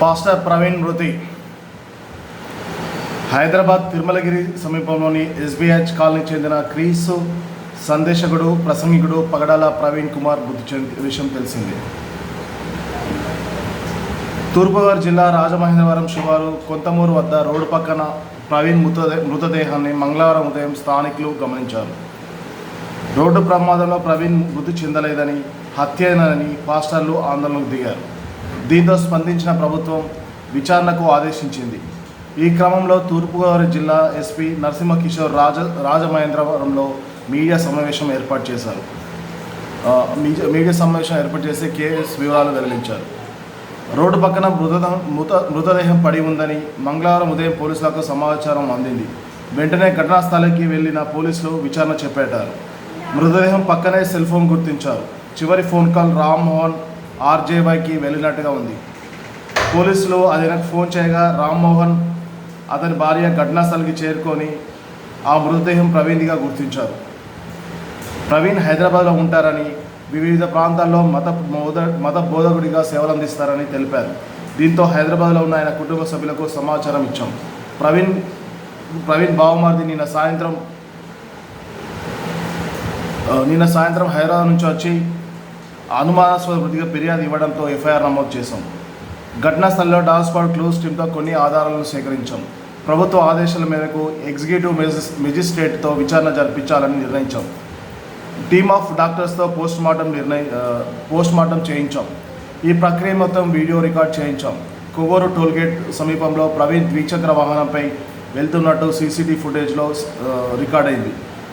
Pastor Praveen మృతి. హైదరాబాద్ తిరుమలగిరి సమీపంలోని SBH కాలనీకి చెందిన క్రీస్తు సందేశకుడు ప్రసంగికుడు పగడాల ప్రవీణ్ కుమార్ మృతి చెంది విషయం తెలిసింది. తూర్పుగోదావరి జిల్లా రాజమహేంద్రవరం శివారు కొంతమూరు వద్ద రోడ్డు పక్కన ప్రవీణ్ మృతదే మృతదేహాన్ని మంగళవారం ఉదయం స్థానికులు గమనించారు. రోడ్డు ప్రమాదంలో ప్రవీణ్ మృతి చెందలేదని హత్యనని పాస్టర్లు ఆందోళనకు దిగారు. దీంతో స్పందించిన ప్రభుత్వం విచారణకు ఆదేశించింది. ఈ క్రమంలో తూర్పుగోదావరి జిల్లా ఎస్పీ నరసింహ కిషోర్ రాజ రాజమహేంద్రవరంలో మీడియా సమావేశం ఏర్పాటు చేశారు. మీడియా మీడియా సమావేశం ఏర్పాటు చేసి కేఎస్ వివరాలు వెల్లడించారు. రోడ్డు పక్కన మృతదేహం మృత మృతదేహం పడి ఉందని మంగళవారం ఉదయం పోలీసులకు సమాచారం అందింది. వెంటనే ఘటనా స్థలానికి వెళ్ళిన పోలీసులు విచారణ చేపట్టారు. మృతదేహం పక్కనే సెల్ ఫోన్ గుర్తించారు. చివరి ఫోన్ కాల్ రామ్మోహన్ ఆర్జేవైకి వెళ్ళినట్టుగా ఉంది. పోలీసులు అతనికి ఫోన్ చేయగా రామ్మోహన్ అతని భార్య ఘటనాస్థలికి చేరుకొని ఆ మృతదేహం ప్రవీణ్గా గుర్తించారు. ప్రవీణ్ హైదరాబాద్లో ఉంటారని వివిధ ప్రాంతాల్లో మత బోధ మత బోధకుడిగా సేవలు అందిస్తారని తెలిపారు. దీంతో హైదరాబాద్లో ఉన్న ఆయన కుటుంబ సభ్యులకు సమాచారం ఇచ్చాం. ప్రవీణ్ ప్రవీణ్ బావమార్ది నిన్న సాయంత్రం నిన్న సాయంత్రం హైదరాబాద్ నుంచి వచ్చి అనుమానాస్పద మృతిగా ఫిర్యాదు ఇవ్వడంతో ఎఫ్ఐఆర్ నమోదు చేశాం. ఘటనా స్థలంలో డాగ్ స్పాట్ క్లూస్ టీంతో కొన్ని ఆధారాలను సేకరించాం. ప్రభుత్వ ఆదేశాల మేరకు ఎగ్జిక్యూటివ్ మెజిస్ మెజిస్ట్రేట్తో విచారణ జరిపించాలని నిర్ణయించాం. టీమ్ ఆఫ్ డాక్టర్స్తో పోస్ట్ మార్టం నిర్ణయ పోస్ట్ మార్టం చేయించాం. ఈ ప్రక్రియ మొత్తం వీడియో రికార్డ్ చేయించాం. కొవ్వూరు టోల్గేట్ సమీపంలో ప్రవీణ్ ద్విచక్ర వాహనంపై వెళ్తున్నట్టు సీసీటీవీ ఫుటేజ్లో రికార్డ్ అయింది.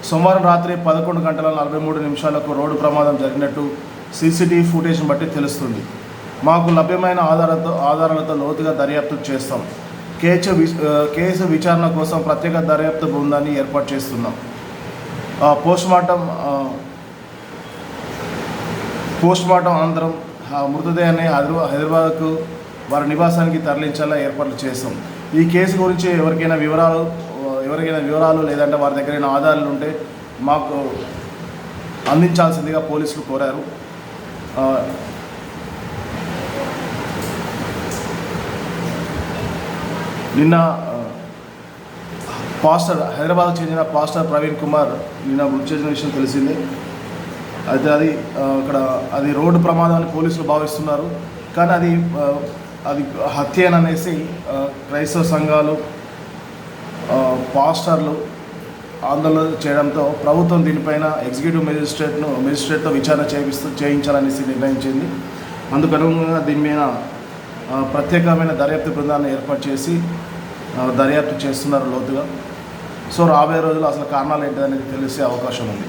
సోమవారం రాత్రి పదకొండు గంటల నలభై మూడు నిమిషాలకు రోడ్డు ప్రమాదం జరిగినట్టు సీసీటీవీ ఫుటేజ్ని బట్టి తెలుస్తుంది. మాకు లభ్యమైన ఆధారాలతో ఆధారాలతో లోతుగా దర్యాప్తు చేస్తాం. కేసు కేసు విచారణ కోసం ప్రత్యేక దర్యాప్తు బృందాన్ని ఏర్పాటు చేస్తున్నాం. పోస్ట్మార్టం పోస్ట్మార్టం అనంతరం ఆ మృతదేహాన్ని హైదరాబాద్ హైదరాబాద్కు వారి నివాసానికి తరలించేలా ఏర్పాట్లు చేస్తాం. ఈ కేసు గురించి ఎవరికైనా వివరాలు ఎవరికైనా వివరాలు లేదంటే వారి దగ్గర ఆధారాలు ఉంటే మాకు అందించాల్సిందిగా పోలీసులు కోరారు. నిన్న పాస్టర్ హైదరాబాద్కు చెందిన పాస్టర్ ప్రవీణ్ కుమార్ నిన్న మృతి చేసిన విషయం తెలిసిందే. అయితే అది అక్కడ అది రోడ్డు ప్రమాదం అని పోలీసులు భావిస్తున్నారు. కానీ అది అది హత్య అనేసి క్రైస్తవ సంఘాలు పాస్టర్లు ఆందోళన చేయడంతో ప్రభుత్వం దీనిపైన ఎగ్జిక్యూటివ్ మెజిస్ట్రేట్ను మెజిస్ట్రేట్తో విచారణ చేయిస్తూ చేయించాలనేసి నిర్ణయించింది. అందుకనుగుణంగా దీని మీద ప్రత్యేకమైన దర్యాప్తు బృందాన్ని ఏర్పాటు చేసి దర్యాప్తు చేస్తున్నారు లోతుగా. సో రాబోయే రోజుల్లో అసలు కారణాలు ఏంటనేది తెలిసే అవకాశం ఉంది.